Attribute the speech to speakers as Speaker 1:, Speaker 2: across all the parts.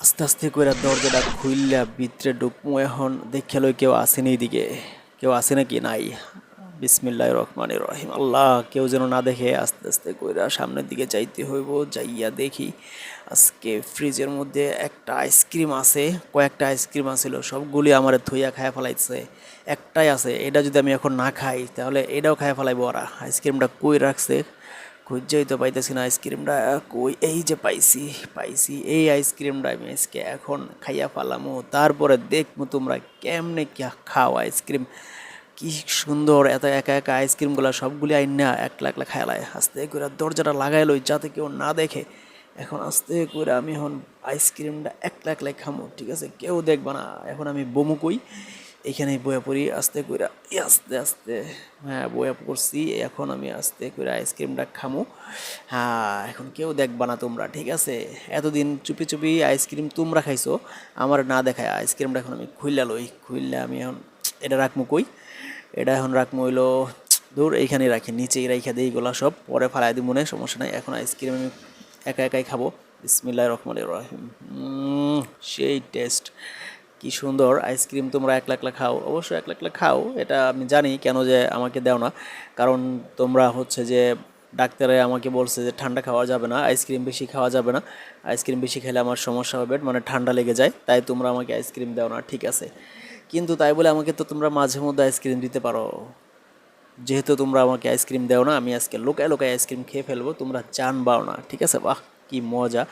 Speaker 1: আস্তে আস্তে করে দরজাটা খুললা ভিতরে ঢুকমু এখন, দেখে লই কেউ আসেনি এইদিকে। কেউ আসে নাকি? নাই। বিসমিল্লাহ রহমান রহিম। আল্লাহ, কেউ যেন না দেখে আস্তে আস্তে কইরা সামনের দিকে যাইতে হইব, যাইয়া দেখি। আজকে ফ্রিজের মধ্যে একটা আইসক্রিম আছে, কয়েকটা আইসক্রিম আছিল, সবগুলি আমার থইয়া খায়া ফেলাইছে। একটাই আছে, এটা যদি আমি এখন না খাই, তাহলে এটাও খায়া ফেলাইবো ওরা। আইসক্রিমটা কই রাখছে? খুঁজেই তো পাইতেছি না আইসক্রিমটা। কই, এই যে পাইছি পাইছি এই আইসক্রিমটা আমি আজকে এখন খাইয়া ফেলামো। তারপরে দেখব তোমরা কেমনে কি খাও আইসক্রিম। কি সুন্দর, এত একা একা আইসক্রিমগুলো সবগুলি আইন না একলা একলা খাইলায় আস্তে করে দরজাটা লাগাই লই যাতে কেউ না দেখে। এখন আস্তে করে আমি এখন আইসক্রিমটা একলা একলাই খামো, ঠিক আছে? কেউ দেখবে না। এখন আমি বমু কই। এইখানে বয়া পড়ি, আস্তে করে আস্তে আস্তে হ্যাঁ বয়া পড়ছি, এখন আমি আস্তে করে আইসক্রিমটা খামো। হ্যাঁ এখন কেউ দেখবা না তোমরা, ঠিক আছে? এতদিন চুপি চুপি আইসক্রিম তোমরা খাইছো, আমার না দেখায় আইসক্রিমটা এখন আমি খুললা লই খুললে আমি এখন, এটা রাখমু কই? এটা এখন রাখমু হইল দূর এইখানে রাখি, নিচেই রাইখা দিই এগুলো সব, পরে ফালাই দিব মনে সমস্যা নাই, এখন আইসক্রিম আমি একা, একাই খাব। বিসমিল্লাহ রহমান রহিম। সেই টেস্ট কি সুন্দর আইসক্রিম তোমরা এক লাখ খাও? অবশ্যই এক লাখ খাও, এটা আমি জানি কেন যে আমাকে দেও না। কারণ তোমরা হচ্ছে যে ডাক্তারে আমাকে বলছে যে ঠান্ডা খাওয়া যাবে না আইসক্রিম বেশি খাওয়া যাবে না। আইসক্রিম বেশি খেলে আমার সমস্যা হবে মানে ঠান্ডা লেগে যায়, তাই তোমরা আমাকে আইসক্রিম দাও না, ঠিক আছে। কিন্তু তাই বলে আমাকে তো তোমরা মাঝে মধ্যে আইসক্রিম দিতে পারো। যেহেতু তোমরা আমাকে আইসক্রিম দাও না, আমি আজকে লোকায় লোকায় আইসক্রিম খেয়ে ফেলব, তোমরা চান বাও না, ঠিক আছে, বাহ। কি মজা,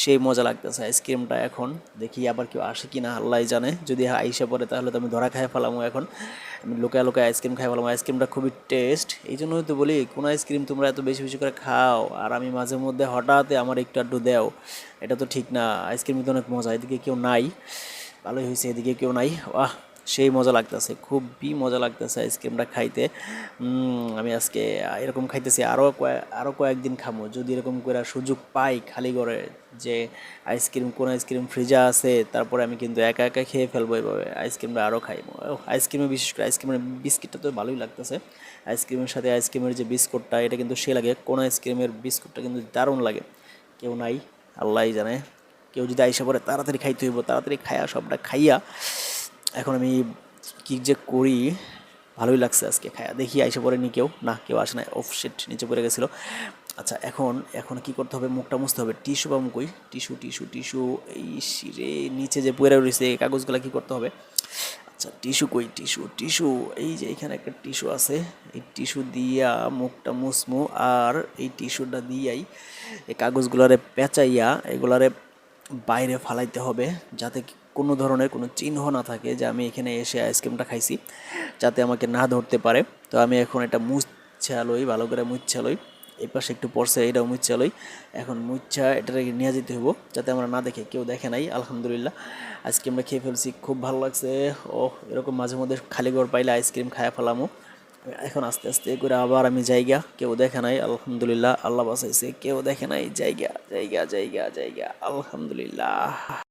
Speaker 1: সেই মজা লাগতেছে আইসক্রিমটা এখন। দেখি আবার কেউ আসে কি না আল্লাহ জানে। যদি আইসে পড়ে, তাহলে তো আমি ধরা খাই ফেলামো এখন। আমি লোকায় লোকায় আইসক্রিম খাই ফেলাম। আইসক্রিমটা খুবই টেস্ট এই জন্যই তো বলি, কোন আইসক্রিম তোমরা এত বেশি বেশি করে খাও? আর আমি মাঝে মধ্যে হঠাৎ আমার একটু আড্ডু দেও। এটা তো ঠিক না আইসক্রিম তো অনেক মজা, এদিকে কেউ নাই। ভালোই হয়েছে, এদিকে কেউ নাই। বাহ সেই মজা লাগতেছে, খুবই মজা লাগতেছে আইসক্রিমটা খাইতে। আমি আজকে এরকম খাইতেছি আরও আরও কয়েকদিন খামো। যদি এরকম করে সুযোগ পাই খালি করে যে আইসক্রিম, কোন আইসক্রিম ফ্রিজে আছে, তারপরে আমি কিন্তু একা একা খেয়ে ফেলব এভাবে। আইসক্রিমটা আরও খাইবো আইসক্রিমে বিশেষ করে আইসক্রিমের বিস্কিটটা তো ভালোই লাগতেছে। আইসক্রিমের সাথে আইসক্রিমের যে বিস্কুটটা, এটা কিন্তু সে লাগে। কোন আইসক্রিমের বিস্কুটটা কিন্তু দারুণ লাগে। কেউ নাই, আল্লাহই জানে। কেউ যদি আইসা পরে তাড়াতাড়ি খাইতে হইব, তাড়াতাড়ি খাইয়া সবটা খাইয়া এখন আমি কি যে করি? ভালোই লাগছে আজকে খায়া। দেখি আইসে পরে নি কেউ? না, কেউ আসে না অফ সেট নিচে পড়ে গেছিল। আচ্ছা এখন এখন কি করতে হবে? মুখটা মুছতে হবে। টিস্যু বা মুখই টিস্যু টিস্যু টিস্যু। এই শিরে নিচে যে পড়ে রয়েছে, এই কাগজগুলো কী করতে হবে? আচ্ছা টিস্যু কই? Tissue tissue. এই যে এখানে একটা টিস্যু আছে। এই টিস্যু দিয়া মুখটা মুসমু আর এই টিস্যুটা দিয়াই এই কাগজগুলারে পেঁচাইয়া এগুলারে বাইরে ফালাইতে হবে, যাতে কোনো ধরনের কোনো চিহ্ন না থাকে যে আমি এখানে এসে আইসক্রিমটা খাইছি, যাতে আমাকে না ধরতে পারে। তো আমি এখন এটা মুচ্ছালই ভালো করে মুচ্ছালই এই পাশে একটু পড়ছে, এটাও মুচ্ছালই এখন মুচ্ছা এটাকে নিয়ে যেতে হইব, যাতে আমরা না দেখে কেউ দেখে নাই, আলহামদুলিল্লাহ। আইসক্রিমটা খেয়ে ফেলছি, খুব ভালো লাগছে। ও এরকম মাঝে মধ্যে খালি ঘর পাইলে আইসক্রিম খায়া ফেলামো। এখন আস্তে আস্তে করে আবার আমি জায়গা, কেউ দেখে নাই, আলহামদুলিল্লাহ। আল্লাহ বাসাইছে কেউ দেখে নাই, জায়গা জায়গা জায়গা জায়গা, আলহামদুলিল্লাহ।